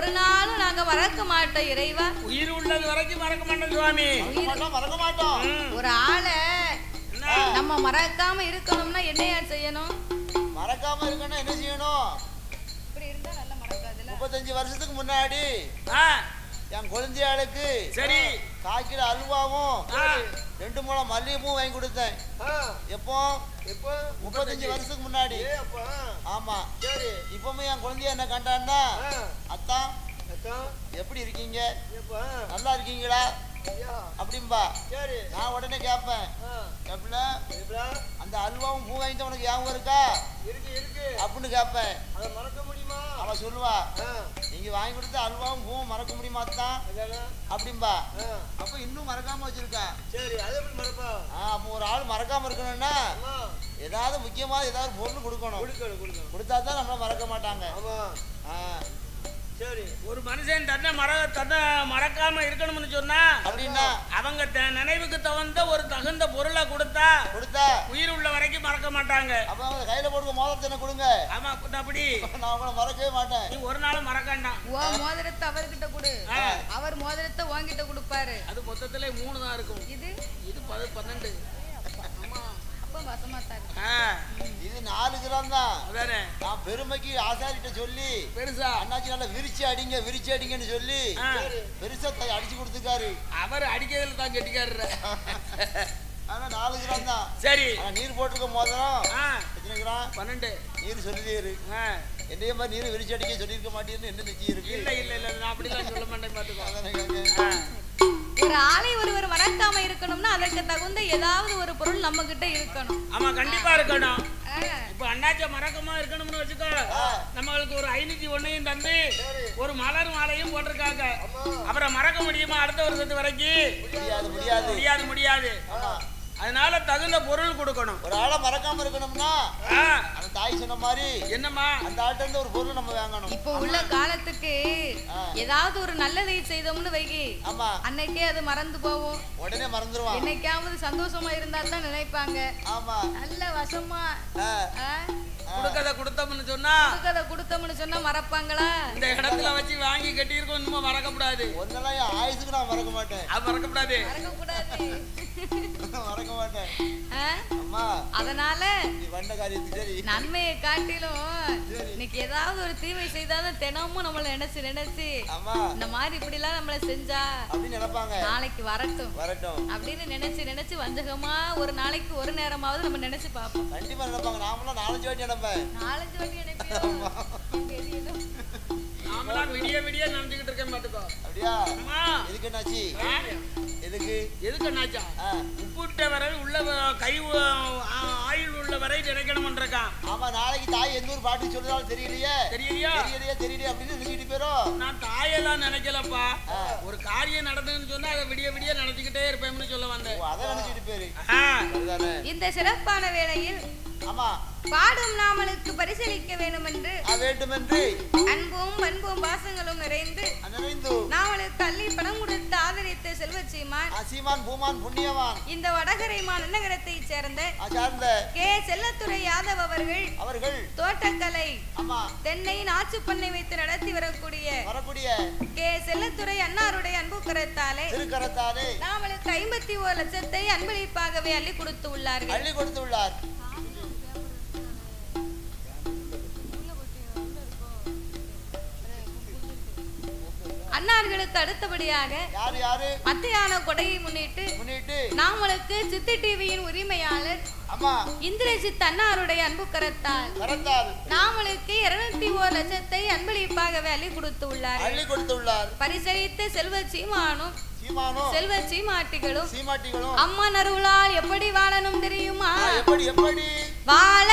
ஒரு நாளும் நாங்க மறக்க மாட்டோம் இறைவா. உயிர் உள்ளது வரைக்கும் மறக்க மாட்டோம் சுவாமி. மறக்க மாட்டோம். ஒரு ஆளை என்ன? நம்ம மறக்காம இருக்கணும்னா என்னையா செய்யணும்? மறக்காம இருக்கணும் என்ன செய்யணும்? இப்படி இருந்தா நல்லா மறக்காதுல்ல முப்பத்தஞ்சு வருஷத்துக்கு முன்னாடி ஆ, என் குழந்தையாளுக்கு சரி. காய்க்கிற அல்வாவும். ரெண்டு மூலம் மல்லிகைப்பூ வாங்கி கொடுத்தேன். எப்போ? இப்போ முப்பத்தஞ்சு வருஷத்துக்கு முன்னாடி. ஆமா. சரி. இப்பவுமே என் குழந்தைய என்ன கண்டான்னா அத்தா எப்படி இருக்கீங்க? எப்பா நல்லா இருக்கீங்களா? அப்படிம்பா. சரி. நான் உடனே கேட்பேன் அந்த அல்வாவும் பூ வாங்கிட்டு உனக்கு ஞாபகம் இருக்கா? இருக்கு இருக்கு. அப்படின்னு கேட்பேன் அதை மறக்க முடியுமா அவ சொல்லுவா நீங்க வாங்கி கொடுத்த அல்வாவும் பூவும் மறக்க முடியுமா தான் அப்படிம்பா. அப்ப இன்னும் மறக்காம வச்சிருக்கா. சரி அதை எப்படி மறப்பா? அப்போ ஒரு ஆள் மறக்காம இருக்கணும்னா ஏதாவது முக்கியமான ஏதாவது பொருள் கொடுக்கணும். கொடுத்தா தான் நம்மள மறக்க மாட்டாங்க. சரி. ஒரு மனுஷன் தன்னை மற தன்னை மறக்காம இருக்கணும்னு சொன்னா அப்படின்னா? அவங்க த- நினைவுக்கு தகுந்த ஒரு தகுந்த பொருளை கொடுத்தா கொடுத்தா? உயிர் உள்ள வரைக்கும் மறக்க மாட்டாங்க. அப்ப அவங்க கையில போடுங்க மோதிரத்தை கொடுங்க? ஆமா அப்படி நான் உங்களை மறக்கவே மாட்டேன். நீ ஒரு நாளும் மறக்காண்டாம். ஓ மோதிரத்தை அவர்கிட்ட கொடு. அவர் மோதிரத்தை உன்கிட்ட கொடுப்பாரு. அது மொத்தத்துல மூணு தான் இருக்கும். இது? இது பது பன்னெண்டு ஆமா அப்ப வசமா தான் இருக்கு. ஆ, இது நாலு கிராம் தான். நான் பெருமைக்கு ஆசாரிட்ட சொல்லி பெருசா? அண்ணாச்சி நல்லா விரிச்சு அடிங்க விரிச்சு அடிங்கன்னு சொல்லி பெருசா அடிச்சு கொடுத்துருக்காரு. அவர் அடிக்கிறதுல தான் கெட்டிக்காரர். ஆனா நாலு கிராம் தான். சரி. ஆனா நீர் போட்டிருக்க மோதிரம் எத்தனை கிராம்? பன்னெண்டு. நீர் சொல்லிதேரு ஆ, என்னைய மாதிரி நீர் விரிச்சு அடிக்க சொல்லியிருக்க மாட்டேன்னு என்ன நிச்சயம் இருக்கு? இல்ல இல்ல இல்ல நான் அப்படிலாம் சொல்ல மாட்டேன் பாத்துக்கோ ஒரு ஆளை ஒருவர் மறக்காம இருக்கணும்னா அதற்கு தகுந்த ஏதாவது ஒரு பொருள் நம்ம கிட்ட இருக்கணும். ஆமா கண்டிப்பா இருக்கணும். இப்ப அண்ணாச்ச மறக்கமா இருக்கணும்னு வச்சுக்கோ. நம்மளுக்கு ஒரு ஐநூத்தி ஒண்ணையும் தந்து ஒரு மலர் மாலையும் போட்டிருக்காங்க. அப்புறம் மறக்க முடியுமா அடுத்த வருஷத்து வரைக்கும்? முடியாது முடியாது. முடியாது. அதனால தகுந்த பொருள் கொடுக்கணும். ஒரு ஆளை மறக்காம இருக்கணும்னா அந்த தாய் சொன்ன மாதிரி என்னம்மா? அந்த ஆள்கிட்ட இருந்து ஒரு பொருள் நம்ம வாங்கணும். இப்போ உள்ள காலத்துக்கு ஏதாவது ஒரு நல்லதை செய்தோம்னு வைகி ஆமா. அன்னைக்கே அது மறந்து போகும் உடனே மறந்துடுவான் என்னைக்காவது சந்தோஷமா இருந்தா தான் நினைப்பாங்க. ஆமா. நல்ல வசமா. கொடுக்கறத கொடுத்தோம்னு சொன்னா கொடுக்கறத கொடுத்தோம்னு சொன்னா மறப்பாங்களா? இந்த இடத்துல வச்சு வாங்கி கட்டியிருக்கோம். இன்னும் மறக்கக்கூடாது. ஒன்னெல்லாம் என் ஆயுசுக்கு நான் மறக்க மாட்டேன். அது மறக்க கூடாது மறக்க மாட்டேன். அம்மா அதனால நீ பண்ண காரியத்துக்கு சரி. நன்மையை காட்டிலும் இன்னைக்கு ஏதாவது ஒரு தீமை செய்தாதான் தினமும் நம்மள நினைச்சு நினைச்சு ஆமா இந்த மாதிரி இப்படி எல்லாம் நம்மள செஞ்சா அப்படின்னு நினைப்பாங்க. நாளைக்கு வரட்டும். வரட்டும். அப்படின்னு நினைச்சு நினைச்சு வஞ்சகமா ஒரு நாளைக்கு ஒரு நேரமாவது நம்ம நினைச்சு பார்ப்போம். கண்டிப்பா நினைப்பாங்க. நாமளும் நாலஞ்சு வாட்டி நினைப்பேன். நாலஞ்சு வாட்டி தெரியணும். நாமெல்லாம் விடிய விடிய நினைச்சுக்கிட்டு இருக்கேன் பாத்துக்கோ அப்படியா? அம்மா. எதுக்கு என்னாச்சு? எதுக்கு? எதுக்கு என்னாச்சா? உப்புட்ட வரை உள்ள கை ஆயுள் உள்ள வரை நினைக்கணும்ன்றிருக்கான் ஆமா நாளைக்கு தாய் எந்த ஒரு பாட்டு சொல்றாலும் தெரியலையே. தெரியலையா? தெரியலையே தெரியலையே அப்படின்னு நினைச்சிட்டு போயிரும். நான் தாயெல்லாம் நினைக்கலப்பா. ஒரு காரியம் நடந்ததுன்னு சொன்னா அதை விடிய விடிய நினைச்சுக்கிட்டே இருப்பேன்னு சொல்ல வந்தேன். அதை நினைச்சிட்டு போயிரு. இந்த சிறப்பான வேளையில் ஆமா. பாடும் நாமளுக்கு பரிசீலிக்க வேண்டும் என்று ஆ, வேண்டுமென்று. அன்பும் பண்பும் பாசங்களும் நிறைந்து நிறைந்து. நாவலுக்கு அள்ளி பணம் கொடுத்து ஆதரித்த செல்வச்சீமான் அசீமான் பூமான் புண்ணியவான். இந்த வடகரை மாநகரத்தை சேர்ந்த கே. செல்லத்துறை யாதவ் அவர்கள் அவர்கள். தோட்டக்கலை ஆமா. தென்னை நாச்சுப்பண்ணை வைத்து நடத்தி வரக்கூடிய வரக்கூடிய கே. செல்லத்துறை அன்னாருடைய அன்பு கரத்தாலே திருக்கரத்தாலே நாவலுக்கு ஐம்பத்தி ஓர் லட்சத்தை அன்பளிப்பாகவே அள்ளி கொடுத்து உள்ளார்கள். அள்ளி கொடுத்துள்ளார் அன்னார்களுக்கு அடுத்தபடியாக மத்தியான கொடையை முன்னிட்டு நாமளுக்கு சித்தி டிவியின் உரிமையாளர் இந்திரஜித் அன்னாருடைய அன்பு கரத்தால் நாமளுக்கு இருநூத்தி ஓர் லட்சத்தை அன்பளிப்பாகவே அள்ளி கொடுத்து உள்ளார்கள் அள்ளி கொடுத்துள்ளார். பரிசளித்த செல்வ சீமானும் செல்வ சீமாட்டிகளும் சீமாட்டிகளும். அம்மா அருளால் எப்படி வாழணும் தெரியுமா? எப்படி எப்படி? வாழ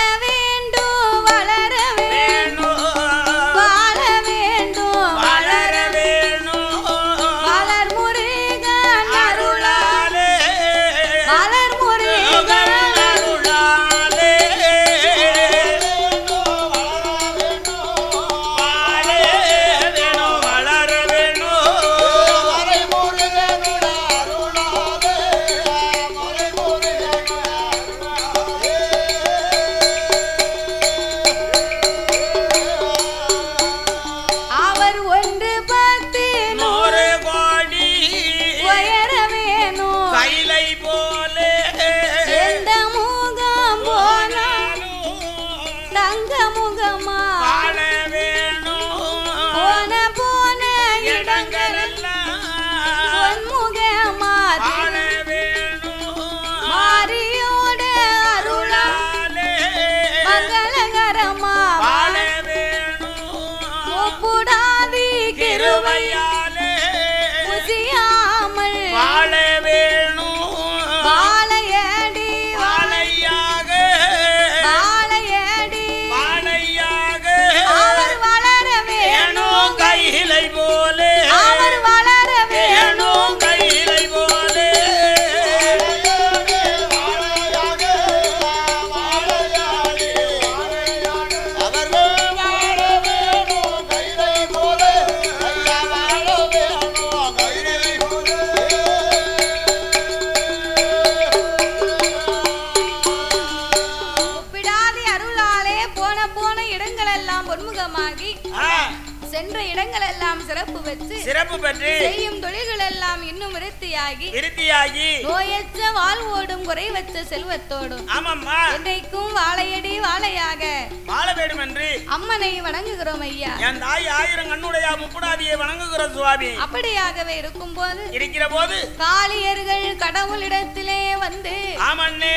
சிறப்பு பெற்று செய்யும் தொழில்கள் எல்லாம் இன்னும் விருத்தியாகி விருத்தியாகி நோயற்ற வாழ்வோடும் குறைவற்ற செல்வத்தோடும் ஆமாம்மா. என்றைக்கும் வாழையடி வாழையாக வாழ வேண்டும் என்று அம்மனை வணங்குகிறோம் ஐயா. என் தாய் ஆயிரம் கண்ணுடைய முப்புடாதியை வணங்குகிற சுவாமி. அப்படியாகவே இருக்கும்போது இருக்கிற போது காளியர்கள் கடவுளிடத்திலே வந்து ஆமண்ணே.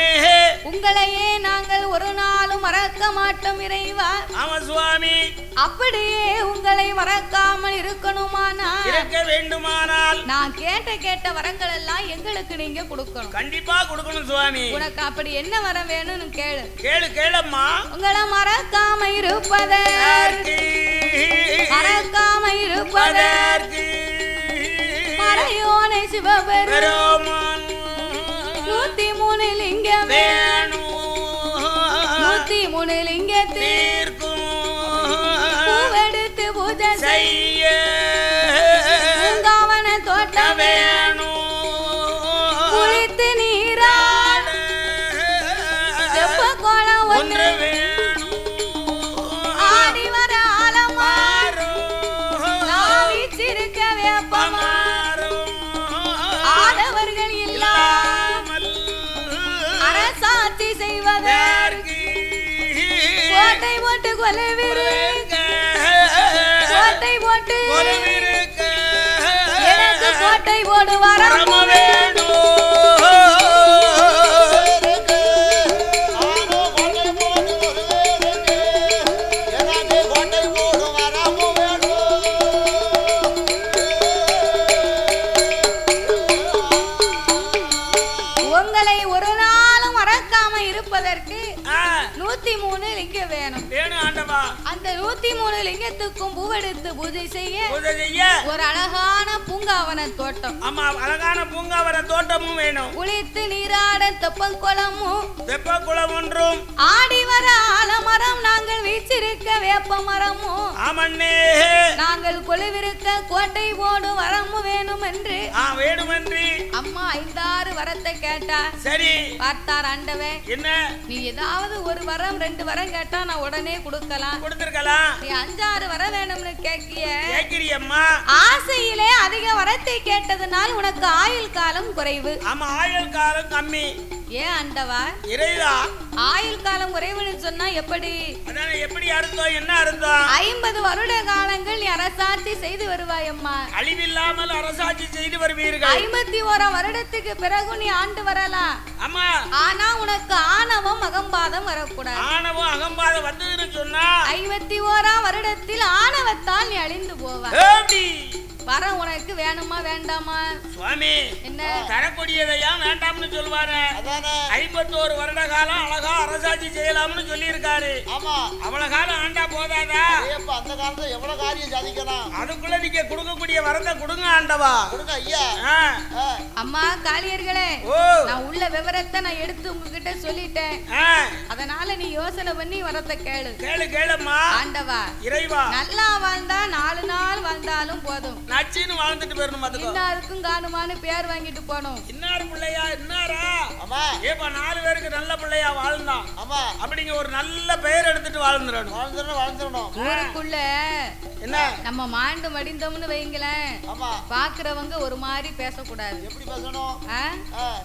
உங்களையே நாங்கள் ஒரு நாளும் மறக்க மாட்டோம் இறைவா. ஆமா சுவாமி. அப்படியே உங்களை மறக்காமல் இருக்க வேண்டுமானால் நான் கேட்ட கேட்ட வரங்கள் எல்லாம் எங்களுக்கு நீங்க கொடுக்கணும். கண்டிப்பா கொடுக்கணும் சுவாமி. உனக்கு அப்படி என்ன வரம் வேணும்னு கேளு. கேளு கேளம்மா. உங்களை மறக்காம இருப்பதே அதற்கு மறக்காம இருப்பதே அதற்கு மறையோனை சிவபெரு பெருமான் நூத்தி மூணு லிங்கமே வேணும் நூத்தி மூணு லிங்கத்தில் தீர்க்கும். பூவெடுத்து பூஜை செய்ய. கோட்டை போடு நூத்தி மூணு லிங்கம் வேணும். அந்த நூத்தி மூணு லிங்கத்துக்கும் பூவெடுத்து பூஜை செய்ய ஒரு அழகான பூங்காவன தோட்டம். ஆமா அழகான பூங்காவர தோட்டமும் வேணும். குளித்து நீராட தெப்பக்குளமும் வெப்ப குளம் ஒன்றும். ஆடி வர ஆலமரம் நாங்கள் வீச்சிருக்க வேப்ப மரமும். ஆமண்ணே. நாங்கள் கொழுவிருக்க கோட்டை போடு வரமும் வேணும் என்று ஆ வேணுமன்றி. அம்மா ஐந்தாறு வரத்தை கேட்டா. சரி. பார்த்தார் ஆண்டவன். என்ன? நீ ஏதாவது ஒரு வரம் ரெண்டு வரம் கேட்டா நான் உடனே கொடுக்கலாம். கொடுத்திருக்கலாம். நீ அஞ்சாறு வரம் வேணும்னு கேக்கிய கேக்கிறியம்மா ஆசையிலே அதிக வரத்தை கேட்டதுனால் உனக்கு ஆயுள் காலம் குறைவு. ஆமா ஆயுள் காலம் கம்மி. ஏன் ஆண்டவா இறைதா ஆயுள் காலம் குறைவுன்னு சொன்னா எப்படி? எப்படி அர்த்தம் என்ன அர்த்தம் ஐம்பது வருட காலங்கள் நீ அரசாட்சி செய்து வருவாயம்மா அழிவில்லாமல் அரசாட்சி செய்து வருவீர்கள். ஐம்பத்தி ஓராம் வருடத்துக்கு பிறகு நீ ஆண்டு வரலாம். ஆமா. ஆனா உனக்கு ஆணவம் அகம்பாதம் வரக்கூடாது. ஆணவம் அகம்பாதம் வந்ததுன்னு சொன்னா ஐம்பத்தி ஓராம் வருடத்தில் ஆணவத்தால் நீ அழிந்து போவ? வரம் உனக்கு வேணுமா வேண்டாமா? சுவாமி என்ன? தரக்கூடியதையா வேண்டாம்னு சொல்லுவாரு? அதானே. ஐம்பத்தோரு வருட காலம் அழகா அரசாட்சி செய்யலாம்னு சொல்லி இருக்காரு ஆமா. அவ்வளவு காலம் ஆண்டா போதாதா? அந்த காலத்துல எவ்வளவு காரியம் சாதிக்கலாம்? அதுக்குள்ள நீங்க கொடுக்கக்கூடிய வரத்தை கொடுங்க ஆண்டவா. கொடுங்க ஐயா. அம்மா காளியர்களே நான் உள்ள விவரத்தை நான் எடுத்து உங்ககிட்ட சொல்லிட்டேன். அதனால நீ யோசனை பண்ணி வரத்தை கேளு. கேளு கேளும்மா. ஆண்டவா இறைவா. நல்லா வாழ்ந்தா நாலு நாள் வாழ்ந்தாலும் போதும். நச்சின்னு வாழ்ந்துட்டு போயிடணும் பாத்துக்கோ இன்னாருக்கும் காணுமான்னு பேர் வாங்கிட்டு போனோம். இன்னார் பிள்ளையா? இன்னாரா? ஆமா. ஏப்பா நாலு பேருக்கு நல்ல பிள்ளையா வாழ்ந்தான். ஆமா. அப்படிங்க ஒரு நல்ல பெயர் எடுத்துட்டு வாழ்ந்துடணும். வாழ்ந்துடணும் வாழ்ந்துடணும். ஊருக்குள்ள என்ன? நம்ம மாண்டு மடிந்தோம்னு வைங்களேன். ஆமா. பாக்குறவங்க ஒரு மாதிரி பேசக்கூடாது. எப்படி பேசணும்?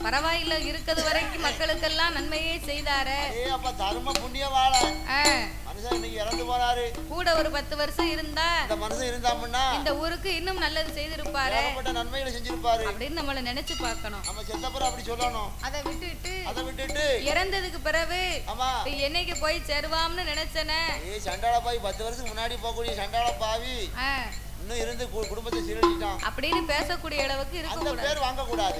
பரவாயில்ல இருக்கிறது வரைக்கும் மக்களுக்கெல்லாம் நன்மையே செய்தாரு. அப்பா தர்ம புண்ணிய வாழ மனுஷன் இன்னைக்கு இறந்து போனாரு கூட ஒரு பத்து வருஷம் இருந்தா இந்த மனுஷன் இருந்தாமுன்னா இந்த ஊருக்கு இன்னும் நல்லது செய்திருப்பாரு. ஏகப்பட்ட நன்மைகளை செஞ்சிருப்பாரு. அப்படின்னு நம்மள நினைச்சு பார்க்கணும். நம்ம செத்தப்புறம் அப்படி சொல்லணும். அதை விட்டுட்டு அதை விட்டுட்டு இறந்ததுக்கு பிறகு ஆமா. என்னைக்கு போய் சேருவாம்னு நினைச்சனே? ஏய் சண்டாள பாவி பத்து வருஷத்துக்கு முன்னாடி போகக்கூடிய சண்டாள பாவி. இன்னும் இருந்து குடும்பத்தை சீரழிச்சிட்டான். அப்படின்னு பேசக்கூடிய அளவுக்கு இருக்க பேர் வாங்க கூடாது.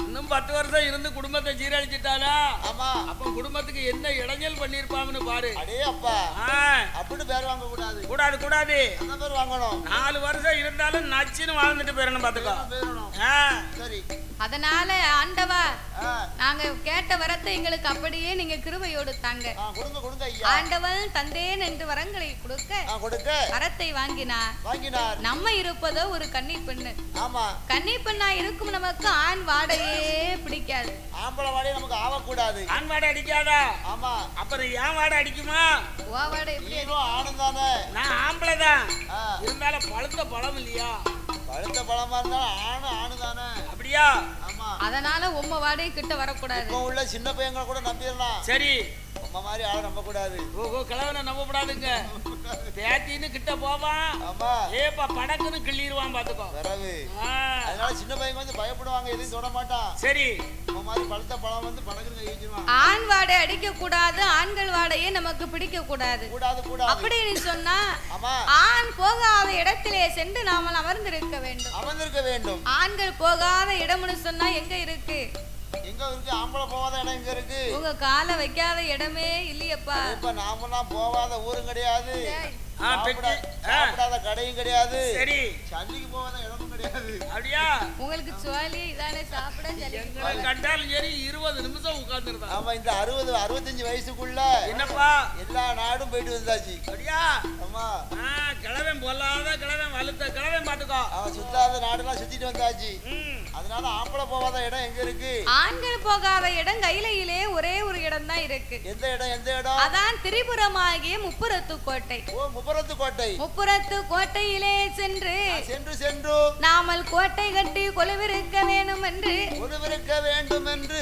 இன்னும் பத்து வருஷம் இருந்து குடும்பத்தை சீரழிச்சிட்டானா ஆமா. அப்ப குடும்பத்துக்கு என்ன இடைஞ்சல் பண்ணிருப்பான்னு பாரு. அடே அப்பா. ஆ, அப்படின்னு பேர் வாங்க கூடாது. கூடாது கூடாது. அந்த பேர் வாங்கணும்? நாலு வருஷம் இருந்தாலும் நச்சுன்னு வாழ்ந்துட்டு போயிடணும் பாத்துக்கோ சரி. அதனால ஆண்டவா நாங்க கேட்ட வரத்தை எங்களுக்கு அப்படியே நீங்க கிருபையோடு தாங்க. ஆ, கொடுங்க கொடுங்க ஐயா. ஆண்டவன் தந்தேன் என்று வரங்களை கொடுக்க கொடுக்க. வரத்தை வாங்கினார். வாங்கினார். நம்ம இருப்பதோ ஒரு கன்னி பெண்ணு ஆமா. கன்னி பெண்ணா இருக்கும் நமக்கு ஆண் பிடிக்காது. ஆம்பளை வாடையே நமக்கு ஆகக்கூடாது ஆண் வாடை அடிக்காதா? ஆமா. அப்புறம் ஏன் வாடை அடிக்குமா? ஓ வாடை எப்படி நீரும் ஆணும் தானே. நான் ஆம்பளை தான். இருந்தாலும் பழுத்த பழம் இல்லையா? பழுத்த பழமா இருந்தாலும் ஆணு ஆணு தானே. அப்படியா? ஆமா. அதனால உம்ம வாடகை கிட்ட வரக்கூடாது. இப்போ உள்ள சின்ன பையங்களை கூட நம்பிடலாம். சரி. உம்ம மாதிரி ஆளை நம்ப கூடாது ஓஹோ கிழவனை நம்பப்படாதுங்க பேத்தின்னு கிட்ட போவான். ஆமா. ஏப்பா படக்குன்னு கிள்ளிடுவான் பாத்துக்கோ. ஆ, அதனால சின்ன பையன் வந்து பயப்படுவாங்க எதுவும் தொட மாட்டான். சரி. உம்ம மாதிரி பழுத்த பழம் வந்து கை வச்சிருவான் ஆண் வாடை அடிக்க கூடாது ஆண்கள் வாடையே நமக்கு பிடிக்க கூடாது கூடாது. கூடாது அப்படின்னு சொன்னா ஆமா. ஆண் போகாத இடத்திலே சென்று நாம அமர்ந்திருக்க வேண்டும். அமர்ந்திருக்க வேண்டும். ஆண்கள் போகாத இடம்னு சொன்னா எங்க இருக்கு? எங்க இருக்கு? ஆம்பளை போகாத இடம் எங்க இருக்கு? உங்க காலை வைக்காத இடமே இல்லையப்பா. இப்ப நாமெல்லாம் போகாத ஊரும் கிடையாது. சாப்பிடாத கடையும் கிடையாது. சரி. சல்லிக்கு போகாத இடமும் கிடையாது. அப்படியா? உங்களுக்கு சுவாலி இதானே சாப்பிட எங்களை கண்டாலும் சரி இருபது நிமிஷம் உட்கார்ந்துருந்தான் ஆமா இந்த அறுபது அறுபத்தஞ்சு வயசுக்குள்ள என்னப்பா? எல்லா நாடும் போயிட்டு வந்தாச்சு. அப்படியா? ஆமா. ஆ, கிழவன் பொல்லாத கிழவன் வலுத்த கிழவன் பாத்துக்கோ. அவன் சுத்தாத நாடெல்லாம் சுத்திட்டு வந்தாச்சு. அதனால ஆம்பளை போகாத இடம் எங்க இருக்கு? ஆண்கள் போகாத இடம் கைலையிலே ஒரே ஒரு இடம் தான் இருக்கு. எந்த இடம் எந்த இடம்? அதான் திரிபுரமாகிய முப்புரத்து கோட்டை. ஓ முப்பரத்து கோட்டை. முப்புரத்து கோட்டையிலே சென்று சென்று சென்று. நாமல் கோட்டை கட்டி கொலுவிருக்க வேணும் என்று ஒருவிருக்க வேண்டும் என்று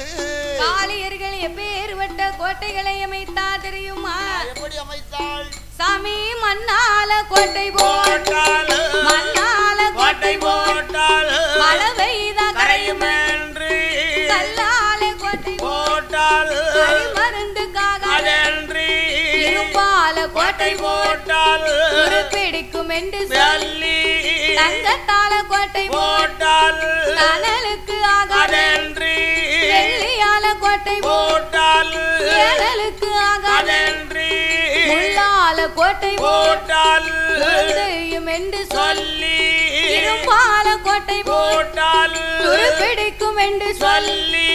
காளியர்கள் எப்பேறுபட்ட கோட்டைகளை அமைத்தா தெரியுமா? எப்படி அமைத்தாள்? சாமி மண்ணால கோட்டை போட்டு போட்டால் மண்ணால கோட்டை கோட்டை போட்டு போட்டால் மழை பெய்தா கரையும் கரையுமென்று கல்லால கோட்டை போட்டால் மருந்துக்காக இரும்பால கோட்டை போட்டால் பிடிக்கும் என்று சொல்லி தங்கத்தால கோட்டை போட்டால் தனலுக்கு ஆகாது. அதன்றி வெள்ளியால கோட்டை போட்டால் ஏழலுக்கு ஆகாது. அதன்றி முள்ளால கோட்டை போட்டால் என்று சொல்லி துருப்பிடிக்கும் என்று சொல்லி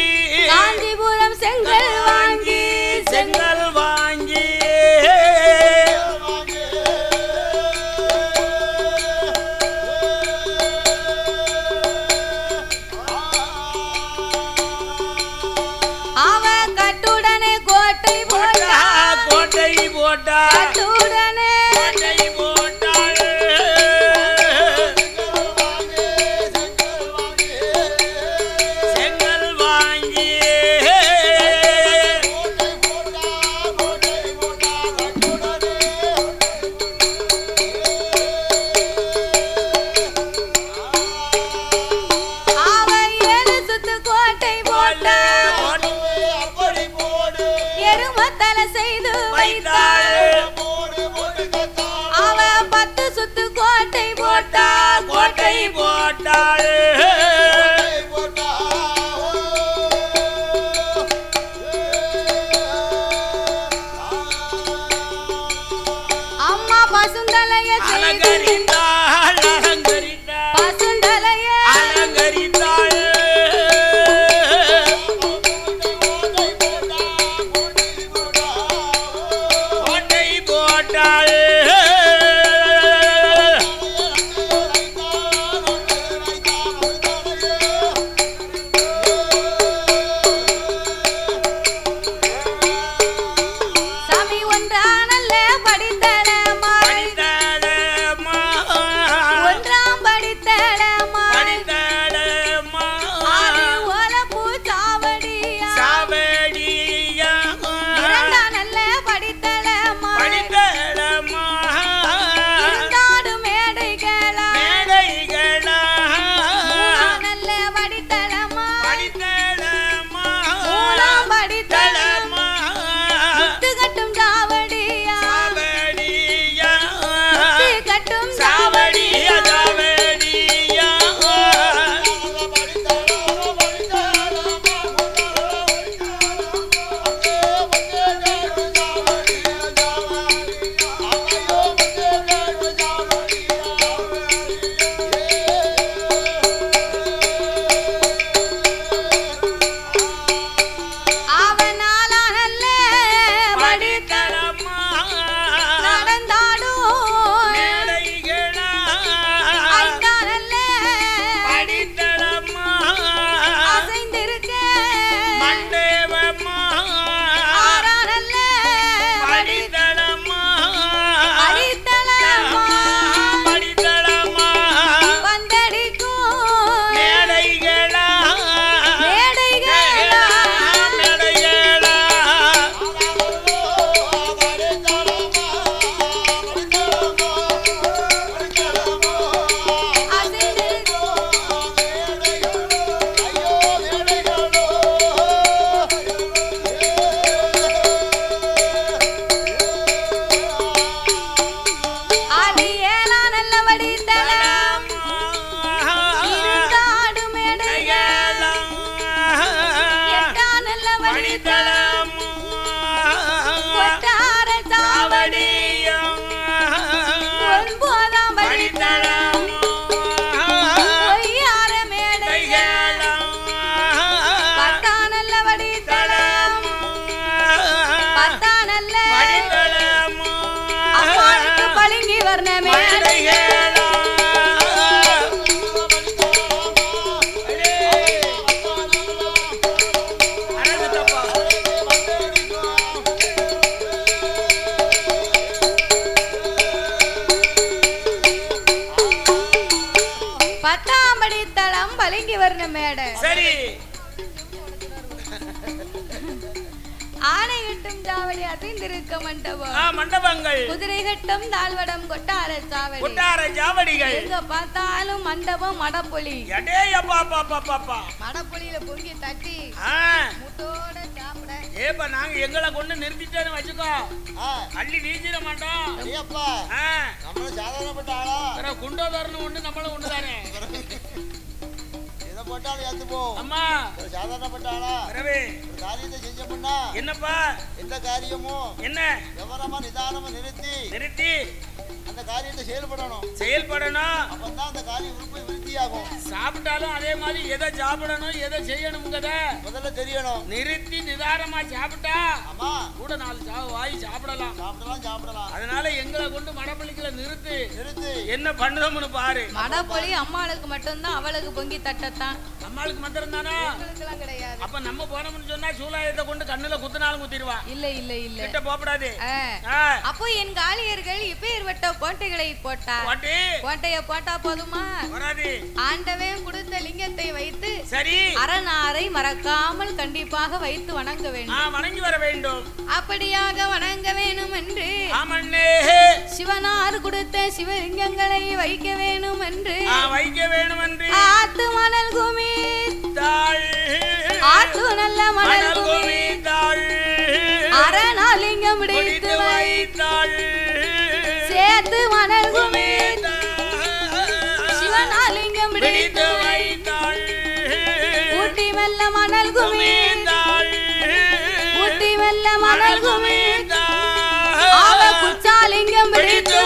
அம்மா பசுந்தலைய அலங்கரி ஆனை கட்டும் சாவடி அசைந்திருக்க மண்டபம். ஆ, மண்டபங்கள். குதிரை கட்டும் தாழ்வடம் கொட்டார ஜாவடிகள் எங்க பார்த்தாலும் மண்டபம் மடப்பொலி. மடப்பொலியில பொங்கி தட்டி முட்டோட சாப்பிட. ஏப்பா நாங்க எங்களை கொண்டு நிறுத்திட்டேன்னு வச்சுக்கோ. அள்ளி வீசிட மாட்டோம். நம்மளும் சாதாரணப்பட்ட ஆளா? ஒண்ணு நம்மளும் ஒண்ணு ஏத்துப்போம் அம்மா. ஒரு ஆளா வரவே. ஒரு காரியத்தை செஞ்சோம்னா என்னப்பா? எந்த காரியமும் என்ன? விவரமா நிதானமா நிறுத்தி. நிறுத்தி. அந்த காரியத்தை செயல்படணும். செயல்படணும். அப்பதான் அந்த காரியம் விருப்பம் விருத்தியாகும். சாப்பிட்டாலும் அதே மாதிரி எதை சாப்பிடணும் எதை செய்யணுங்கிறத முதல்ல தெரியணும். நிறுத்தி நிதானமா சாப்பிட்டா ஆமா. கூட நாலு சா வாய் சாப்பிடலாம். சாப்பிடலாம் சாப்பிடலாம். அதனால எங்களை கொண்டு மடப்பள்ளிக்குள்ள நிறுத்து. நிறுத்து. என்ன பண்ணுதோம்னு பாரு. மடப்பொலி அம்மாளுக்கு மட்டும்தான் அவளுக்கு பொங்கி தட்டத்தான். அம்மாளுக்கு மந்திரம் தானா? கிடையாது. அப்ப நம்ம போனோம்னு சொன்னா சூலாயத்தை கொண்டு கண்ணுல குத்துனாலும் குத்திடுவா. இல்ல இல்ல இல்ல. கிட்ட. ஆ, அப்போ என் காளியர்கள் இப்பேற்பட்ட கோட்டைகளை போட்டார். போட்டு. கோட்டைய போட்டா போதுமா? வராது. ஆண்டவன் கொடுத்த லிங்கத்தை வைத்து சரி. அரணாரை மறக்காமல் கண்டிப்பாக வைத்து வணங்க வேண்டும். வணங்கி வர வேண்டும். அப்படியாக வணங்க வேணும் என்று சிவனார் கொடுத்த சிவலிங்கங்களை வைக்க வேணும் என்று வைக்க வேணும் என்று ஆத்து மணல் குமி. ஆத்து நல்ல மணல் குமி. அரணாலிங்கம் வைத்தாள் சேர்த்து மணல் குமி தாள். சிவனாலிங்கம் பிடித்து வைத்தாள். ஊட்டி மெல்ல மணல் குமி. ஊட்டி மெல்ல மணல் குமி குச்சாலிங்கம் பிடித்து